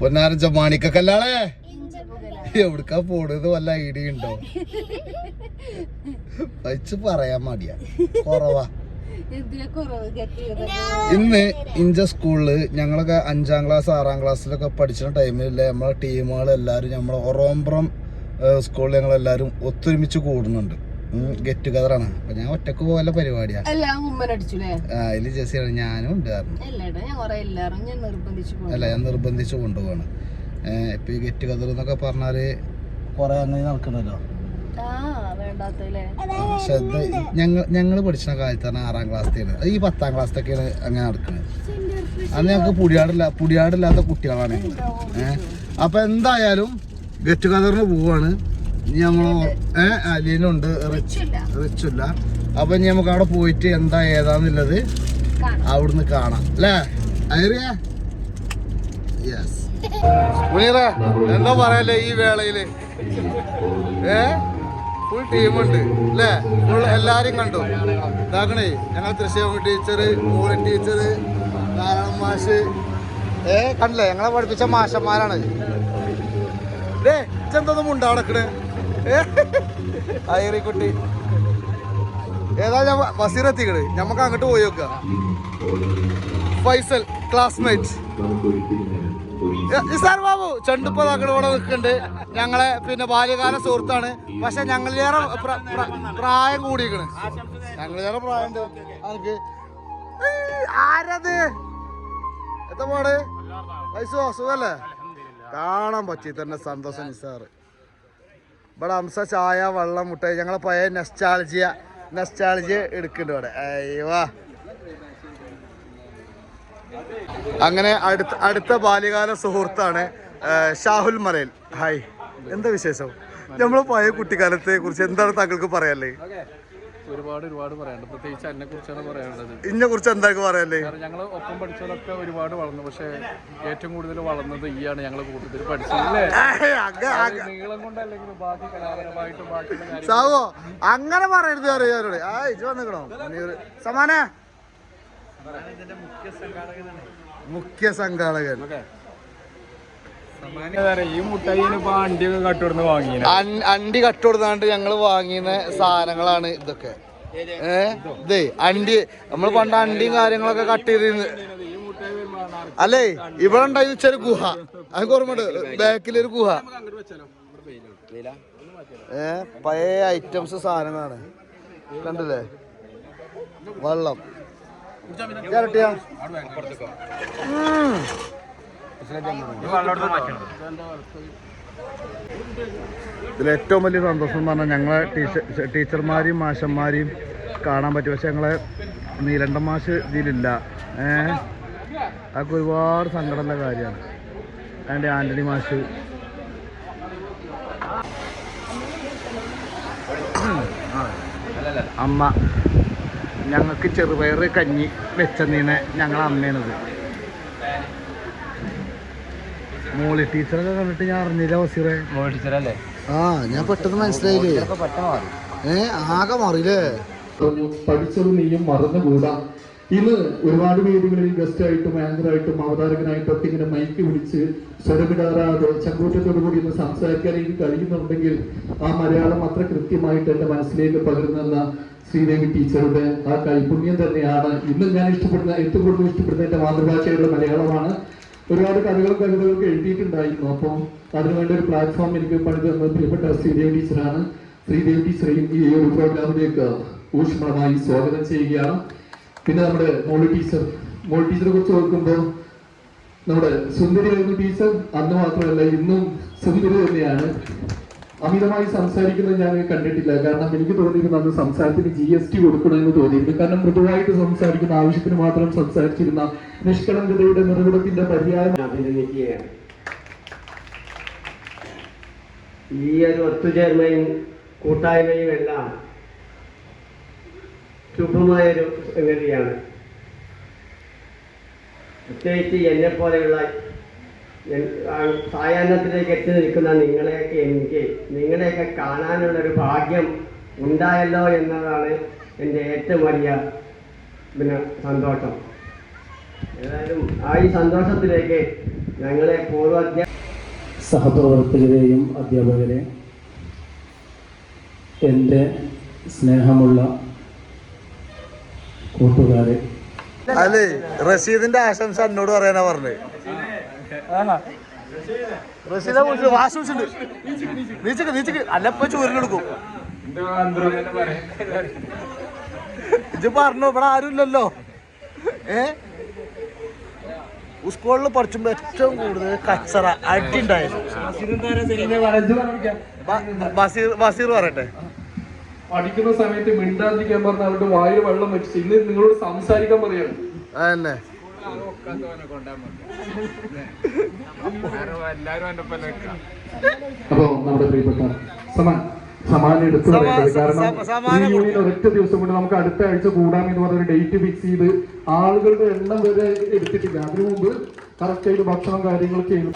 പൊന്നാരഞ്ച മാണിക്കല്ലാളെ എവിടുക്കാ പോണത്? വല്ല ഐഡിയ ഉണ്ടോ? വച്ച് പറയാൻ മടിയാ. കുറവാ. ഇന്ന് ഇഞ്ച സ്കൂളിൽ ഞങ്ങളൊക്കെ അഞ്ചാം ക്ലാസ് ആറാം ക്ലാസ്സിലൊക്കെ പഠിച്ചിരുന്ന ടൈമിൽ നമ്മളെ ടീമുകൾ എല്ലാവരും നമ്മളെ ഒറോമ്പ്രം സ്കൂളിൽ ഞങ്ങൾ എല്ലാവരും ഒത്തൊരുമിച്ച് കൂടുന്നുണ്ട്. ഗെറ്റ് ടുഗദറാണ് അപ്പൊ ഞാൻ ഒറ്റയ്ക്ക് പോലെ പരിപാടിയാ. എല്ലാം ഉമ്മനടിച്ചുല്ലേ അതിൽ ജെസ്സിയാണ് ഞാനും ഉണ്ട് കാരണം. അല്ല ഞാൻ നിർബന്ധിച്ച് കൊണ്ടുപോവാണ്. ഏഹ് ഇപ്പൊ ഈ ഗെറ്റ് ടുഗദർ എന്നൊക്കെ പറഞ്ഞാൽ കൊറേ അങ്ങനെ നടക്കണല്ലോ. വേണ്ടാത്തല്ലേ പക്ഷെ ഞങ്ങൾ ഞങ്ങൾ പഠിച്ച കാലത്താണ് ആറാം ക്ലാസ്സിലാണ് ഈ പത്താം ക്ലാസ്സിലൊക്കെയാണ് അങ്ങനെ നടക്കുന്നത് അന്ന് ഞങ്ങൾക്ക് പുടിയാടില്ല പുടിയാടില്ലാത്ത കുട്ടികളാണ്. ഏഹ് അപ്പൊ എന്തായാലും ഗെറ്റ് ടുഗദറിന് പോവാണ്. ഇനി നമ്മൾ ഏഹ് അലീനുണ്ട് റിച്ച് റിച്ചില്ല. അപ്പൊ ഇനി നമുക്ക് അവിടെ പോയിട്ട് എന്താ ഏതാന്നുള്ളത് അവിടുന്ന് കാണാം. അല്ലേ? ഐറിയ? യെസ് മുനീറ എന്താ പറയല്ലേ ഈ വേളയിൽ? ഏ? ഫുൾ ടീമുണ്ട് അല്ലേ? ഫുൾ എല്ലാരും കണ്ടു. ഇതാക്കണേ ഞങ്ങൾ തൃശ്ശൂർ ടീച്ചർ മൂലൻ ടീച്ചർ നാരായണ മാഷ്. ഏ കണ്ടില്ലേ? ഞങ്ങളെ പഠിപ്പിച്ച മാഷന്മാരാണ്. ഡേ ചെന്തൊന്നും ഉണ്ടാ നടക്കണേ? ഏ ഐറിക്കുട്ടി ഏതാ ഞാൻ ബസീർ എത്തിക്കണ് ഞമ്മക്ക് അങ്ങോട്ട് പോയി നോക്കുക ഫൈസൽ ക്ലാസ്മേറ്റ് നിസാർ ബാബു ചെണ്ടുപ്പതാക്കൾ ഇവിടെ നിൽക്കുന്നുണ്ട് ഞങ്ങളെ പിന്നെ ബാല്യകാല സുഹൃത്താണ്. പക്ഷെ ഞങ്ങളിലേറെ പ്ര- പ്ര- പ്രായം കൂടിയിരിക്കണ് ഞങ്ങളിലേറെ പ്രായം ഉണ്ട് ആരത്? എത്ര പാട്? പൈസ സുഖല്ലേ? കാണാൻ പറ്റി തന്നെ സന്തോഷം നിസാറ് ഇവിടെ അംസ ചായ വെള്ളം മുട്ട ഞങ്ങളെ പഴയ നെസ്റ്റാൾജിയ നെസ്റ്റാൾജിയ എടുക്കുന്നുണ്ട് ഇവിടെ. അയ്യോ അങ്ങനെ അടുത്ത അടുത്ത ബാല്യകാല സുഹൃത്താണ് ഷാഹുൽ മലയിൽ. ഹായ്. എന്താ വിശേഷം? നമ്മളെ പഴയ കുട്ടിക്കാലത്തെ കുറിച്ച് എന്താണ് താങ്കൾക്ക് പറയാല്ലേ ഒരുപാട് ഒരുപാട് പറയാനുണ്ട്. പ്രത്യേകിച്ച് എന്നെ കുറിച്ചാണ് പറയാനുള്ളത്. ഇന്നെ കുറിച്ച് എന്തൊക്കെ പറയാല്ലേ? ഞങ്ങൾ ഞങ്ങൾ ഒപ്പം പഠിച്ചവരൊക്കെ ഒരുപാട് വളർന്നു. പക്ഷേ ഏറ്റവും കൂടുതൽ വളർന്നത് ഈ ആണ് ഞങ്ങൾ കൂടുതൽ പഠിച്ചത് നീളം കൊണ്ടല്ലെങ്കിലും ബാക്കി കലാപരമായിട്ടും ബാക്കിയുള്ള കാര്യങ്ങൾ സാവോ അങ്ങനെ പറയരുത് അറിയാറോടെ ആ ഇജ് വന്നിക്കണോ? സമാന. മുഖ്യ സംഘാടകൻ. ഈ മുട്ടായിന് അണ്ടിയൊക്കെ കട്ടുകൊടുന്ന് അണ്ടി കട്ടുകൊടുത്താണ്ട് ഞങ്ങൾ വാങ്ങിയ സാധനങ്ങളാണ് ഇതൊക്കെ. ഏ? ഇതേ അണ്ടി നമ്മൾ പണ്ട് അണ്ടിയും കാര്യങ്ങളൊക്കെ കട്ട് ചെയ്തിരുന്നു. അല്ലേ? ഇവിടെ ഉണ്ടായി വെച്ചൊരു ഗുഹ. അത് ഓർമ്മയുണ്ട് ബാക്കിലൊരു ഗുഹ. ഏ? പഴയ ഐറ്റംസ് സാധനങ്ങളാണ്. കണ്ടില്ലേ? വെള്ളം. ഇതിൽ ഏറ്റവും വലിയ സന്തോഷം എന്ന് പറഞ്ഞാൽ ഞങ്ങളെ ടീച്ചർ ടീച്ചർമാരെയും മാഷന്മാരെയും കാണാൻ പറ്റും. പക്ഷെ ഞങ്ങളെ നീലണ്ട മാഷ് ഇതിലില്ല. ഏ? അതൊക്കെ ഒരുപാട് സങ്കടമുള്ള കാര്യമാണ്. അതിന്റെ ആന്റണി മാഷ്. അമ്മ ഞങ്ങൾക്ക് ചെറുപയർ കഞ്ഞി വെച്ചെന്നീനെ ഞങ്ങളെ അമ്മയാണിത്. മോളി ടീച്ചറൊക്കെ കണ്ടിട്ട് ഞാൻ അറിഞ്ഞില്ല വസീറേ ടീച്ചറല്ലേ? ആ ഞാൻ പെട്ടെന്ന് മനസ്സിലായില്ലേ? ഏ ആകെ മാറിയില്ലേ? പഠിച്ചത് നീയും മറന്നുകൂടാ. ഇന്ന് ഒരുപാട് വേദികളിൽ ഗസ്റ്റ് ആയിട്ടും ആങ്കർ ആയിട്ടും അവതാരകനായിട്ടും ഒക്കെ ഇങ്ങനെ മൈക്ക് വിളിച്ച് സ്വരമിടാറാതെ ചങ്കൂറ്റത്തോടു കൂടി ഇന്ന് സംസാരിക്കാൻ എനിക്ക് കഴിയുന്നുണ്ടെങ്കിൽ ആ മലയാളം അത്ര കൃത്യമായിട്ട് എന്റെ മനസ്സിലേക്ക് പകർന്നെന്ന ശ്രീദേവി ടീച്ചറുടെ ആ കൈപുണ്യം തന്നെയാണ്. ഇന്ന് ഞാൻ ഇഷ്ടപ്പെടുന്ന ഏറ്റവും കൂടുതൽ ഇഷ്ടപ്പെടുന്ന എന്റെ മാതൃഭാഷയുള്ള മലയാളമാണ് ഒരുപാട് കഥകളും കവിതകളൊക്കെ എഴുതിയിട്ടുണ്ടായിരുന്നു. അപ്പോൾ അതിനുവേണ്ടി ഒരു പ്ലാറ്റ്ഫോം എനിക്ക് പണി തന്നത് പ്രിയപ്പെട്ട ശ്രീദേവ് ടീച്ചറാണ്. ശ്രീദേവ് ടീച്ചറെയും ഈ ഒരു പ്രോഗ്രാമിലേക്ക് ഊഷ്മളമായി സ്വാഗതം ചെയ്യുകയാണ്. പിന്നെ നമ്മുടെ മോളി ടീച്ചർ. മോളി ടീച്ചറെ കുറിച്ച് ഓർക്കുമ്പോൾ നമ്മുടെ സുന്ദരി ടീച്ചർ അന്ന് മാത്രമല്ല ഇന്നും സുന്ദരി തന്നെയാണ്. അമിതമായി സംസാരിക്കുന്നത് ഞാൻ കണ്ടിട്ടില്ല. കാരണം എനിക്ക് തോന്നിയിരുന്നു അന്ന് സംസാരത്തിന് ജി എസ് ടി കൊടുക്കണമെന്ന് തോന്നിയിരുന്നു. കാരണം മൃദുവായിട്ട് സംസാരിക്കുന്ന ആവശ്യത്തിന് മാത്രം സംസാരിച്ചിരുന്ന നിഷ്കളങ്കതയുടെ നിർമ്മിതത്തിന്റെ പര്യായം അഭിനന്ദിക്കുകയാണ് ഈ ഒരു ഒത്തുചേർമയും കൂട്ടായ്മയും എല്ലാം ശുഭമായൊരു സംഗതിയാണ്. പ്രത്യേകിച്ച് എന്നെ പോലെയുള്ള സായാഹ്നത്തിലേക്ക് എത്തി നിൽക്കുന്ന നിങ്ങളെയൊക്കെ എനിക്ക് നിങ്ങളെയൊക്കെ കാണാനുള്ളൊരു ഭാഗ്യം ഉണ്ടായല്ലോ എന്നതാണ് എന്റെ ഏറ്റവും വലിയ പിന്നെ സന്തോഷം. ഏതായാലും ആ ഈ സന്തോഷത്തിലേക്ക് ഞങ്ങളെ പൂർവ സഹപ്രവർത്തകരെയും അധ്യാപകരെ എന്റെ സ്നേഹമുള്ള കൂട്ടുകാരെ. അല്ലേ റഷീദിന്റെ ആശംസ എന്നോട് പറയാനാ പറഞ്ഞത് റഷീദെ വിളിച്ചു വാശി വിളിച്ചിട്ടുണ്ട് നീച്ചക്ക് നീച്ചക്ക്. അല്ലപ്പ ചൂരിലെടുക്കും ഇത് പറഞ്ഞു ഇവിടെ ആരും ഇല്ലല്ലോ. ഏ? സ്കൂളിൽ പഠിച്ചുമ്പോ ഏറ്റവും കൂടുതൽ കച്ചറ അടി ഉണ്ടായിരുന്നു ബസീർ ബസീർ പറയട്ടെ. പഠിക്കുന്ന സമയത്ത് മിണ്ടാതിരിക്കാൻ പറഞ്ഞ അവരുടെ വായു വെള്ളം വെച്ച് ഇന്ന് നിങ്ങളോട് സംസാരിക്കാൻ പറയാണ്. അതന്നെ. അപ്പോ നമ്മുടെ പ്രിയപ്പെട്ട സമാൻ സമാനം എടുത്തു പറയേണ്ടത് കാരണം ഈ യൂണിയൻ ഒരൊറ്റ ദിവസം കൊണ്ട് നമുക്ക് അടുത്ത ആഴ്ച കൂടാം എന്ന് പറഞ്ഞൊരു ഡേറ്റ് ഫിക്സ് ചെയ്ത് ആളുകളുടെ എണ്ണം വരെ എടുത്തിട്ടില്ല. അതിനു മുമ്പ് കറക്റ്റ് ആയിട്ട് ഭക്ഷണം കാര്യങ്ങളൊക്കെ ചെയ്തു.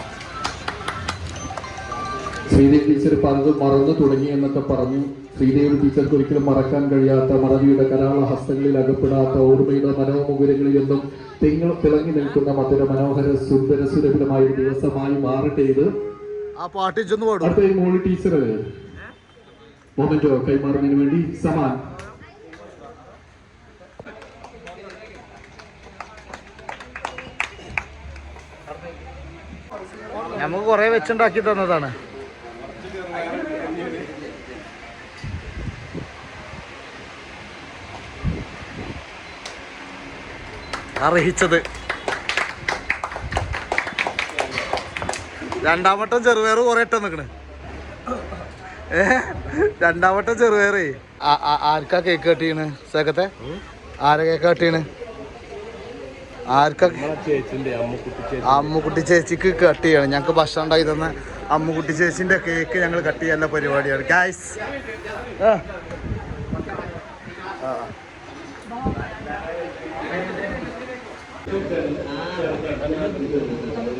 ശ്രീദേവി ടീച്ചർ പലതും മറന്നു തുടങ്ങി എന്നൊക്കെ പറഞ്ഞു. ശ്രീദേവി ടീച്ചർക്ക് ഒരിക്കലും മറക്കാൻ കഴിയാത്ത മറവിയുടെ കരാള ഹസ്തങ്ങളിൽ അകപ്പെടാത്ത ഓർമ്മയുടെ മനോമുകുരങ്ങളിൽ നിന്നും തിങ്ങൾ തിളങ്ങി നിൽക്കുന്ന മധുര മനോഹര സുന്ദര സുരഭിതമായ ഒരു ദിവസമായി മാറട്ടെ ഇത്. അടുത്ത മോളി ടീച്ചർ മൊമെന്റോ കൈമാറുന്നതിന് വേണ്ടി സമാൻ. നമുക്ക് കുറെ വെച്ചുണ്ടാക്കി തന്നതാണ്. അർഹിച്ചത്. രണ്ടാമട്ടം ചെറുപയറ് കുറെ ഇട്ട് നിക്കണ് ഏ? രണ്ടാമട്ടം ചെറുപയറേ ആർക്കാ കേക്ക് കട്ടിയാണ് സേക്കത്തെ ആരാ കേക്ക് കട്ടിയാണ് ആർക്കാ അമ്മുക്കുട്ടി ചേച്ചിക്ക് കട്ട് ചെയ്യണം. ഞങ്ങൾക്ക് ഭക്ഷണം ഉണ്ടാക്കി തന്ന അമ്മുക്കുട്ടി ചേച്ചിന്റെ കേക്ക് ഞങ്ങൾ കട്ട് ചെയ്യാനുള്ള പരിപാടിയാണ്. ഗായ്സ്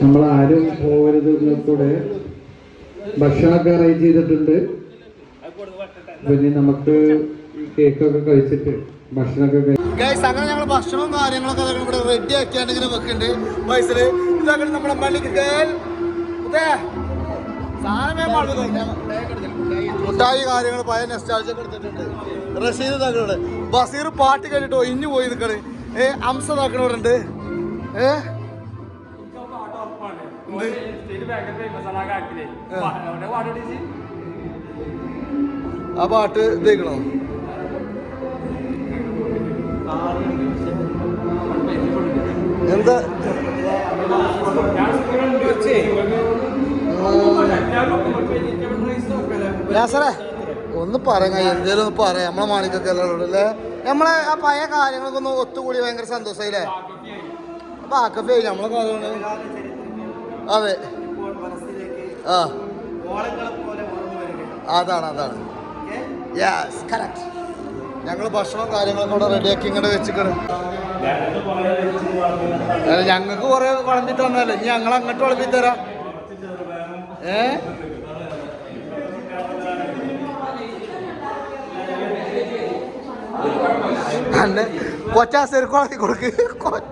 നമ്മൾ ആരും പോകരുത് എന്നതോടെ ഭക്ഷണമൊക്കെ അറേഞ്ച് ചെയ്തിട്ടുണ്ട്. പിന്നെ നമുക്ക് കേക്കൊക്കെ കഴിച്ചിട്ട് ഭക്ഷണമൊക്കെ ഗൈസ് അങ്ങനെ ഞങ്ങൾ ഭക്ഷണവും കാര്യങ്ങളൊക്കെ അതൊക്കെ ഇവിടെ റെഡി ആക്കിയാണ്ട് ഇങ്ങനെ വെക്കുന്നുണ്ട് പൈസൽ ഇതൊക്കെ നമ്മുടെ മല്ലിക്ക് മുട്ടായി കാര്യങ്ങൾ പഴയ നെസ്റ്റാഴ്ച എടുത്തിട്ടുണ്ട്. റഷീദ് ഇതാക്കണുണ്ട് ബസീർ പാട്ട് കേട്ടിട്ടോ ഇഞ്ഞു പോയി നിൽക്കണേ ഏ അംസ ഇതാക്കണവരുണ്ട് ആ. പാട്ട് ഇതേക്കണോ? എന്താ? സാറേ ഒന്ന് പറയാ എന്തേലും ഒന്ന് പറയാം. നമ്മളെ മാണിക്കൊക്കെ അല്ലേ? നമ്മളെ ആ പഴയ കാര്യങ്ങളൊക്കെ ഒന്ന് ഒത്തുകൂടി ഭയങ്കര സന്തോഷമായില്ലേ അപ്പൊ ആക്കഫേ നമ്മളെ കാര്യമാണ് അതെ. ആ. അതാണ് അതാണ്. യെസ് കറക്റ്റ് ഞങ്ങൾ ഭക്ഷണം കാര്യങ്ങളൊക്കെ ഇവിടെ റെഡിയാക്കി ഇങ്ങനെ വെച്ചിട്ടുണ്ട് ഞങ്ങൾക്ക് കുറെ വളർന്നിട്ട് വന്നല്ലേ ഇനി ഞങ്ങൾ അങ്ങോട്ട് വിളമ്പി തരാം ഏ? കൊച്ചാ സെരുക്കുളത്തി കൊടുക്ക്. കൊച്ച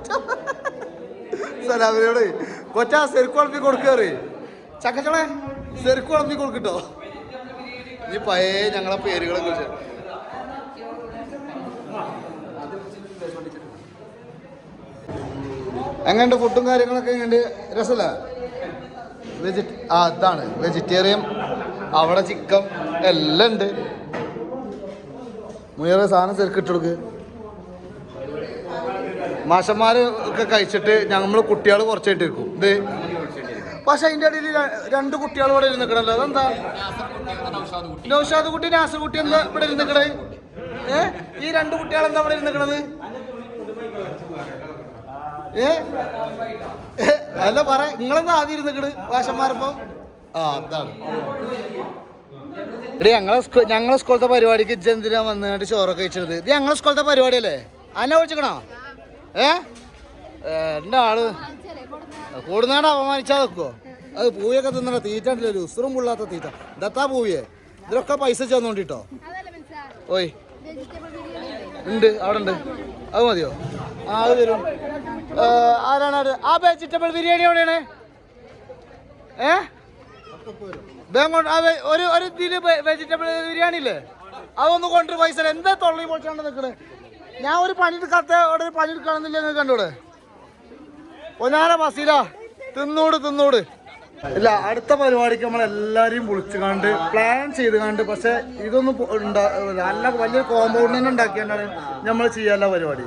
സലാമിനോട് കൊച്ചാ സെരുക്ക് വളർത്തി കൊടുക്കാറ് ചക്കച്ചോളെ സെരുക്ക് വളർത്തി കൊടുക്കട്ടോ. ഇനി പഴയ ഞങ്ങളെ പേരുകളെ കുറിച്ച് എങ്ങനെയുണ്ട് ഫുഡും കാര്യങ്ങളൊക്കെ എങ്ങനെയുണ്ട്? രസമല്ല വെജി ആ അതാണ് വെജിറ്റേറിയൻ അവിടെ ചിക്കൻ എല്ലാം ഉണ്ട്. മുയറെ സാധനം ചെറുക്കിട്ട് കൊടുക്ക്. മാഷന്മാർ ഒക്കെ കഴിച്ചിട്ട് ഞങ്ങൾ കുട്ടികൾ കുറച്ചായിട്ട് ഇരിക്കും ഇത് പക്ഷെ അതിന്റെ ഇടയിൽ രണ്ട് കുട്ടികൾ ഇവിടെ ഇരുന്നിക്കണല്ലോ. അതെന്താ? നൗഷാദ് കുട്ടി നാസർ കുട്ടി എന്താ ഇവിടെ ഇരുന്നിക്കണേ? ഏ? ഈ രണ്ട് കുട്ടികൾ എന്താ ഇവിടെ ഇരുന്നിക്കണത്? ഏ? അല്ല പറ നിങ്ങളെന്താ ആദ്യം ഇരുന്നിക്കണ് വാശന്മാരപ്പം ആ അതാണ്. എടി ഞങ്ങളെ സ്കൂ ഞങ്ങളെ സ്കൂളത്തെ പരിപാടിക്ക് ഇജ്ജെന്തിനാ വന്നിട്ട് ചോറൊക്കെ കഴിച്ചത്. ഇത് ഞങ്ങളെ സ്കൂളത്തെ പരിപാടിയല്ലേ? അന്നെ വിളിച്ചിക്കണോ? ഏ? എന്റെ ആൾ? കൂടുന്നാട് അപമാനിച്ചാ വെക്കുവോ അത് പൂവിയൊക്കെ തിന്നണ തീറ്റ ഉണ്ടല്ലോ ഒരു ഉസറും പുള്ളാത്ത തീറ്റ. ഇതത്താ പൂവിയെ? ഇതിലൊക്കെ പൈസ ചെന്നോണ്ടിട്ടോ ഓയ്. ഉണ്ട് അവിടെ ഉണ്ട് അത് മതിയോ? ആ അത് വരും ആരാണ് ആ വെജിറ്റബിൾ ബിരിയാണി എവിടെയാണ്? ഏ? ആ ഒരു ഒരു വെജിറ്റബിൾ ബിരിയാണി ഇല്ലേ? അതൊന്ന് കൊണ്ടുവരും പൈസ. എന്താ തൊള്ളി പൊളിച്ചാണ്ട് നിൽക്കണേ ഞാൻ ഒരു പണി എടുക്കാത്ത അവിടെ ഒരു പണി നിങ്ങൾ കണ്ടൂടെ? ഒന്നാര ബസ്സില തിന്നൂട് തിന്നൂട്. ഇല്ല അടുത്ത പരിപാടിക്ക് നമ്മൾ എല്ലാരെയും വിളിച്ചു കണ്ട് പ്ലാൻ ചെയ്ത് കണ്ട് പക്ഷെ ഇതൊന്നും നല്ല വലിയൊരു കോമ്പൗണ്ട് തന്നെ ഉണ്ടാക്കിയാണ് നമ്മൾ ചെയ്യാനുള്ള പരിപാടി.